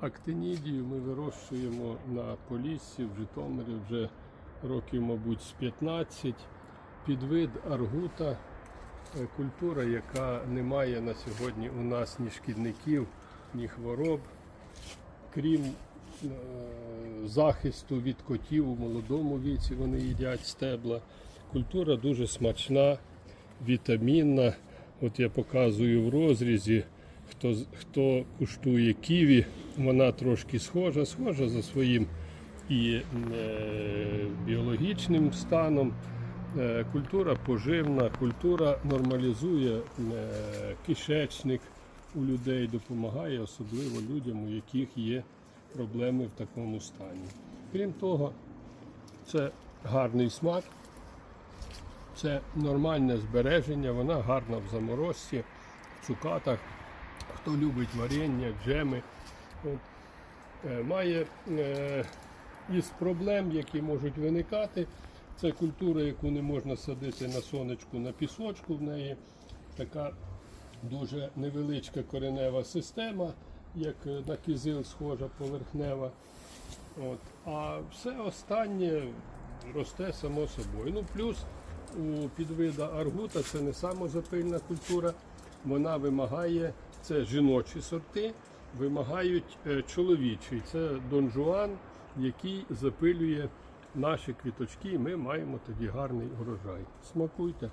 Актинідію ми вирощуємо на Поліссі в Житомирі вже років, мабуть, з 15. Підвид аргута, е, культура, яка не має на сьогодні у нас ні шкідників, ні хвороб, крім е, захисту від котів у молодому віці, вони їдять стебла. Культура дуже смачна, вітамінна. От я показую в розрізі. Хто, хто куштує ківі, вона трошки схожа, схожа за своїм і е, біологічним станом. Е, культура поживна, культура нормалізує е, кишечник у людей, допомагає особливо людям, у яких є проблеми в такому стані. Крім того, це гарний смак, це нормальне збереження, вона гарна в заморозці, в цукатах. Хто любить варення, джеми, от, е, має е, із проблем, які можуть виникати. Це культура, яку не можна садити на сонечку, на пісочку. В неї така дуже невеличка коренева система, як е, на кизил схожа поверхнева. От. А все останнє росте само собою. Ну, плюс у підвида аргута це не самозапильна культура, вона вимагає, це жіночі сорти, вимагають е, чоловічий. Це Дон Жуан, який запилює наші квіточки, і ми маємо тоді гарний урожай. Смакуйте.